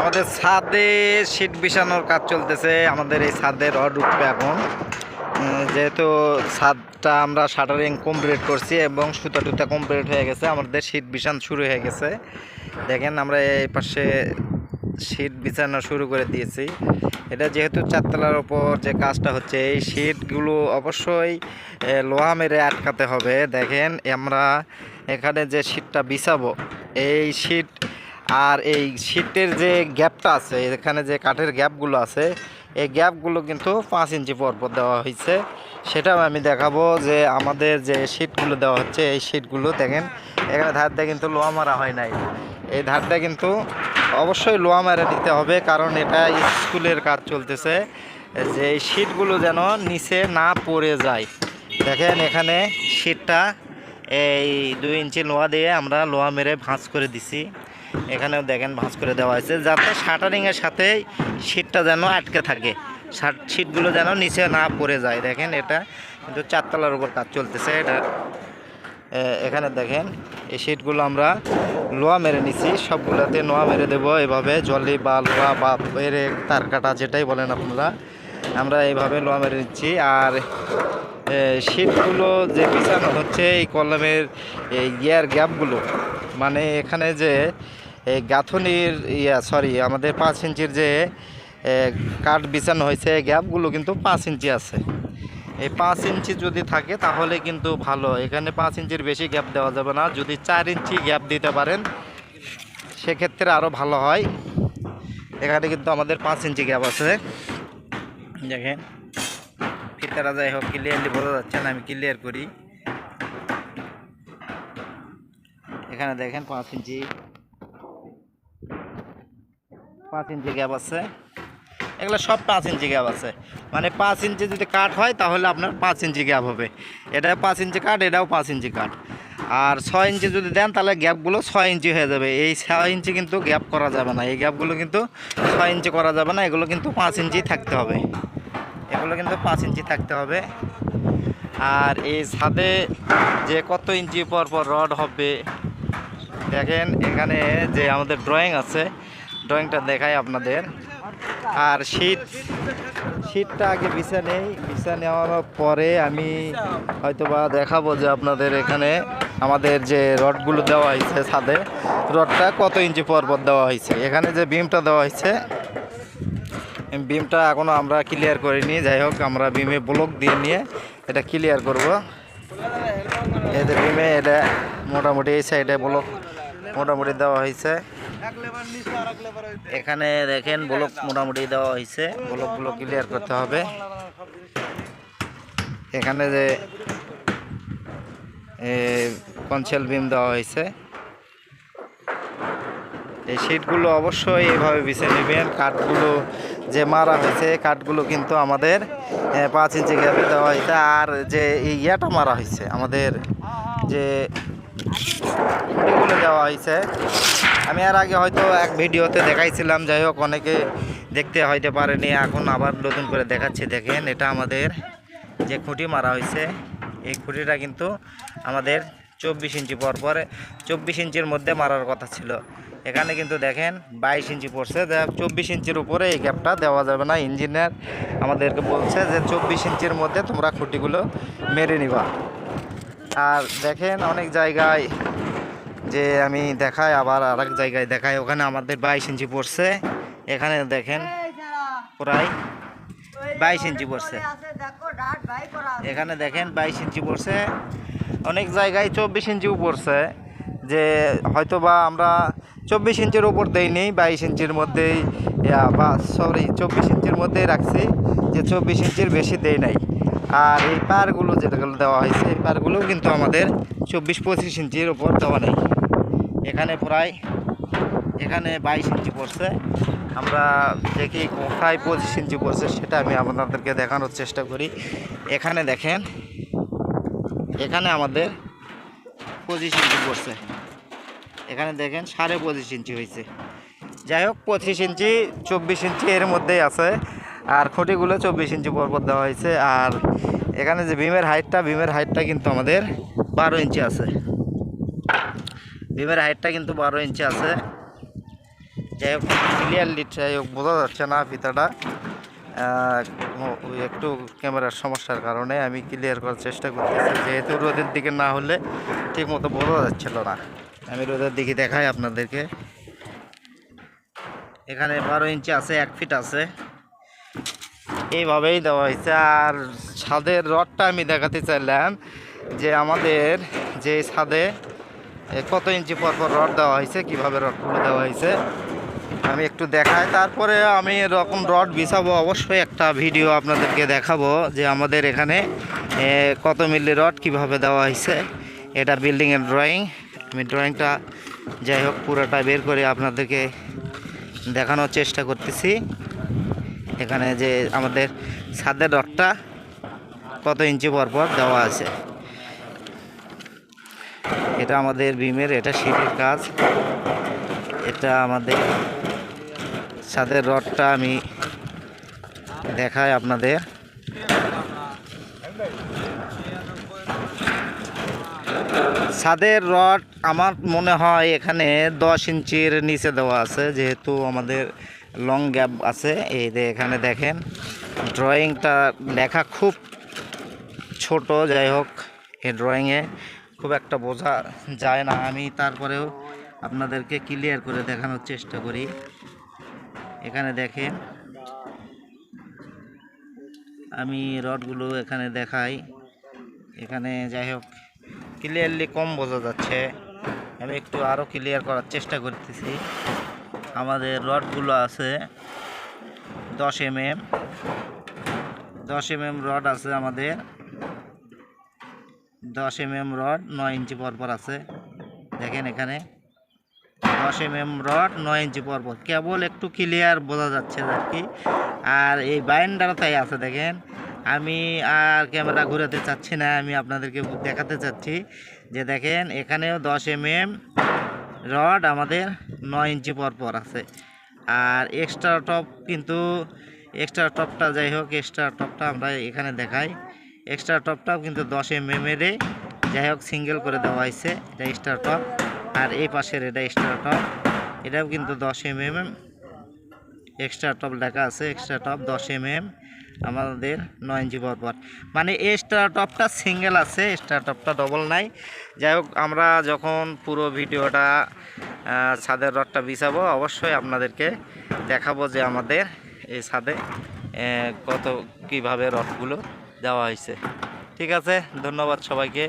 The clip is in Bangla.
আমাদের ছাদে শীট বিছানোর কাজ চলতেছে। আমাদের এই ছাদে রড উঠবে এখন যেহেতু ছাদটা আমরা শাটারিং কমপ্লিট করছি এবং সুতা টুতা কমপ্লিট হয়ে গেছে, আমাদের শীট বিছান শুরু হয়ে গেছে। দেখেন, আমরা এই পাশে শীট বিছানো শুরু করে দিয়েছি। এটা যেহেতু চারতলার ওপর যে কাজটা হচ্ছে, এই শীটগুলো অবশ্যই লোহা মেরে আটকাতে হবে। দেখেন, আমরা এখানে যে শীটটা বিছাবো, এই শীট আর এই শীটের যে গ্যাপটা আছে, এখানে যে কাঠের গ্যাপগুলো আছে, এই গ্যাপগুলো কিন্তু পাঁচ ইঞ্চি পর পর দেওয়া হয়েছে সেটাও আমি দেখাবো যে আমাদের যে শীটগুলো দেওয়া হচ্ছে, এই শীটগুলো দেখেন, এখানে ধারটা কিন্তু লোহা মারা হয় নাই। এই ধারটা কিন্তু অবশ্যই লোহা মেরে দিতে হবে, কারণ এটা স্কুলের কাজ চলতেছে, যে এই শীটগুলো যেন নিচে না পড়ে যায়। দেখেন এখানে শীটটা এই দুই ইঞ্চি লোহা দিয়ে আমরা লোহা মেরে ভাঁজ করে দিছি। এখানেও দেখেন ভাঁজ করে দেওয়া হয়েছে যাতে শাটারিংয়ের সাথে শীটটা যেন আটকে থাকে। শাট- শীটগুলো যেন নিচে না পড়ে যায়। দেখেন এটা কিন্তু চারতলার উপর কাজ চলতেছে এটা এখানে দেখেন এই শীটগুলো আমরা লোয়া মেরে নিছি সবগুলোতে লোহা মেরে দেবো। এভাবে জলি বা লোহা বা এরে তার কাটা যেটাই বলেন আপনারা আমরা এইভাবে লোয়া মেরে নিচ্ছি। আর এ, শীটগুলো যে বিছানো হচ্ছে এই কলমের এই ইয়ার গ্যাপগুলো মানে এখানে যে এই গাঁথনির ইয়া সরি আমাদের পাঁচ ইঞ্চির যে কাঠ বিছানো হয়েছে গ্যাপগুলো কিন্তু পাঁচ ইঞ্চি আছে। এই পাঁচ ইঞ্চি যদি থাকে তাহলে কিন্তু ভালো। এখানে পাঁচ ইঞ্চির বেশি গ্যাপ দেওয়া যাবে না। যদি চার ইঞ্চি গ্যাপ দিতে পারেন, সেক্ষেত্রে আরও ভালো হয়। এখানে কিন্তু আমাদের পাঁচ ইঞ্চি গ্যাপ আছে। দেখেন, ফিতারা যাই হোক ক্লিয়ারলি বোঝা যাচ্ছে না, আমি ক্লিয়ার করি। এখানে দেখেন পাঁচ ইঞ্চি। পাঁচ ইঞ্চি গ্যাপ আছে। এগুলো সব পাঁচ ইঞ্চি গ্যাপ আছে। মানে পাঁচ ইঞ্চি যদি কাট হয়, তাহলে আপনার পাঁচ ইঞ্চি গ্যাপ হবে। এটা পাঁচ ইঞ্চি কাট এটাও পাঁচ ইঞ্চি কাট আর ছয় ইঞ্চি যদি দেন, তাহলে গ্যাপগুলো ছয় ইঞ্চি হয়ে যাবে। এই ছয় ইঞ্চি কিন্তু গ্যাপ করা যাবে না। এই গ্যাপগুলো কিন্তু ছয় ইঞ্চি করা যাবে না। এগুলো কিন্তু পাঁচ ইঞ্চি থাকতে হবে। এগুলো কিন্তু পাঁচ ইঞ্চি থাকতে হবে। আর এই ছাদে যে কত ইঞ্চি পর পর রড হবে, দেখেন এখানে যে আমাদের ড্রয়িং আছে ড্রয়িংটা দেখাই আপনাদের। আর শীত, শীতটা আগে বিছা নেই। বিছা নেওয়ার পরে আমি হয়তোবা দেখাবো যে আপনাদের এখানে আমাদের যে রডগুলো দেওয়া হয়েছে ছাদে, রডটা কত ইঞ্চি পর পর দেওয়া হয়েছে। এখানে যে বিমটা দেওয়া হয়েছে বিমটা এখনও আমরা ক্লিয়ার করিনি। যাই হোক, আমরা বিমে ব্লক দিয়ে নিয়ে এটা ক্লিয়ার করব। এদের বিমে, এটা মোটামুটি এই সাইডে ব্লক মোটামুটি দেওয়া হয়েছে। এখানে দেখেন ব্লক মোটামুটি দেওয়া হয়েছে ব্লকগুলো ক্লিয়ার করতে হবে। এখানে যে কনসেল বিম দেওয়া হয়েছে এই সিটগুলো অবশ্যই এভাবে বিছে নেবেন। কাঠগুলো যে মারা হয়েছে কাঠগুলো কিন্তু আমাদের পাঁচ ইঞ্চি গ্যাপে দেওয়া হয়েছে আর যে ইয়াটা মারা হয়েছে আমাদের যে দেওয়া হয়েছে আমি আর আগে হয়তো এক ভিডিওতে দেখাইছিলাম, যাই হোক অনেকে দেখতে হয়তো পারেনি, এখন আবার নতুন করে দেখাচ্ছি, দেখেন এটা আমাদের যে খুঁটি মারা হয়েছে এই খুঁটিটা কিন্তু আমাদের চব্বিশ ইঞ্চি পর পরে চব্বিশ ইঞ্চির মধ্যে মারার কথা ছিল। এখানে কিন্তু দেখেন বাইশ ইঞ্চি পড়ছে চব্বিশ ইঞ্চির উপরে এই গ্যাপটা দেওয়া যাবে না। ইঞ্জিনিয়ার আমাদেরকে বলছে যে চব্বিশ ইঞ্চির মধ্যে তোমরা খুঁটিগুলো মেরে নিবা। আর দেখেন অনেক জায়গায় যে আমি দেখাই, আবার আরেক জায়গায় দেখাই। ওখানে আমাদের বাইশ ইঞ্চি পড়ছে। এখানে দেখেন, প্রায় বাইশ ইঞ্চি পড়ছে। এখানে দেখেন, বাইশ ইঞ্চি পড়ছে। অনেক জায়গায় চব্বিশ ইঞ্চিও পড়ছে। যে হয়তো বা আমরা চব্বিশ ইঞ্চির উপর দেইনি, বাইশ ইঞ্চির মধ্যেই বা সরি চব্বিশ ইঞ্চির মধ্যেই রাখছি, যে চব্বিশ ইঞ্চির বেশি দেই নাই। আর এই পারগুলো যেগুলো দেওয়া হয়েছে, এই পারগুলোও কিন্তু আমাদের চব্বিশ পঁচিশ ইঞ্চির উপর দেওয়া নেই। এখানে প্রায়, এখানে বাইশ ইঞ্চি পড়ছে। আমরা দেখি কোথায় পঁচিশ ইঞ্চি পড়ছে, সেটা আমি আপনাদেরকে দেখানোর চেষ্টা করি। এখানে দেখেন, এখানে আমাদের পঁচিশ ইঞ্চি পড়ছে। এখানে দেখেন সাড়ে পঁচিশ ইঞ্চি হয়েছে। যাই হোক, পঁচিশ ইঞ্চি, চব্বিশ ইঞ্চি এর মধ্যেই আছে। আর খুঁটিগুলো চব্বিশ ইঞ্চি পরপর দেওয়া হয়েছে। আর এখানে যে বিমের হাইটটা বিমের হাইটটা কিন্তু আমাদের বারো ইঞ্চি আছে। বিমের হাইটটা কিন্তু বারো ইঞ্চি আছে। যাই হোক ক্লিয়ারলি যাই হোক, বোঝা যাচ্ছে না ফিতাটা। একটু ক্যামেরার সমস্যার কারণে আমি ক্লিয়ার করার চেষ্টা করতেছি। যেহেতু রোদের দিকে না হলে ঠিক মতো বোঝা যাচ্ছিল না। আমি রোদের দিকে দেখাই আপনাদেরকে। এখানে বারো ইঞ্চি আছে, এক ফিট আছে। এইভাবেই দেওয়া হয়েছে। আর ছাদের রডটা আমি দেখাতে চাইলাম যে আমাদের যে ছাদে কত ইঞ্চি পর পর রড দেওয়া হয়েছে, কীভাবে রডগুলো দেওয়া হয়েছে, আমি একটু দেখাই। তারপরে আমি এরকম রড বিছাবো, অবশ্যই একটা ভিডিও আপনাদেরকে দেখাবো যে আমাদের এখানে কত মিলি রড কীভাবে দেওয়া হয়েছে। এটা বিল্ডিংয়ের ড্রয়িং। আমি ড্রয়িংটা যাই হোক, পুরোটা বের করে আপনাদেরকে দেখানোর চেষ্টা করতেছি। এখানে যে আমাদের ছাদের রডটা কত ইঞ্চি পর পর দেওয়া আছে। এটা আমাদের বিমের এটা শীতের কাজ। এটা আমাদের ছাদের রডটা আমি দেখাই আপনাদের। ছাদের রড আমার মনে হয় এখানে দশ ইঞ্চির নিচে দেওয়া আছে, যেহেতু আমাদের লং গ্যাপ আছে। এই যে এখানে দেখেন ড্রয়িংটা লেখা খুব ছোট, যাই হোক, এই ড্রয়িংয়ে খুব একটা বোঝা যায় না। আমি তারপরেও আপনাদেরকে ক্লিয়ার করে দেখানোর চেষ্টা করি। এখানে দেখেন, আমি রডগুলো এখানে দেখাই। এখানে যাই হোক ক্লিয়ারলি কম বোঝা যাচ্ছে। আমি একটু আরও ক্লিয়ার করার চেষ্টা করতেছি। আমাদের রডগুলো আছে দশ এম এম দশ এম এম রড আছে আমাদের দশ এম এম রড, নয় ইঞ্চি পরপর আছে। দেখেন এখানে। দশ এম এম রড, নয় ইঞ্চি পরপর। কেবল একটু ক্লিয়ার বোঝা যাচ্ছে আর কি। আর এই বাইন্ডারটাই আছে, দেখেন। আমি আর ক্যামেরা ঘুরাতে চাচ্ছি না, আমি আপনাদেরকে দেখাতে চাচ্ছি যে, দেখেন, এখানেও দশ এম এম রড আমাদের নয় ইঞ্চি পরপর আছে। আর এক্সট্রা টপ কিন্তু এক্সট্রা টপটা যাই হোক এক্সট্রা টপটা আমরা এখানে দেখাই। এক্সট্রা টপটাও কিন্তু দশ এম এম এর যাই হোক সিঙ্গেল করে দেওয়া হয়েছে। এটা এক্সট্রা টপ আর এই পাশের এটা এক্সট্রা টপ এটাও কিন্তু দশ এম এম এক্সট্রা টপ লেখা আছে এক্সট্রা টপ দশ এম এম আমাদের নয় ইঞ্চি পরপর মানে এক্সট্রা টপটা সিঙ্গেল আছে এক্সট্রা টপটা ডবল নাই। যাই হোক, আমরা যখন পুরো ভিডিওটা ছাদের রডটা বিছাবো, অবশ্যই আপনাদেরকে দেখাবো যে আমাদের এই ছাদে কত, কীভাবে রডগুলো দেওয়া হয়েছে। ঠিক আছে ধন্যবাদ সবাইকে।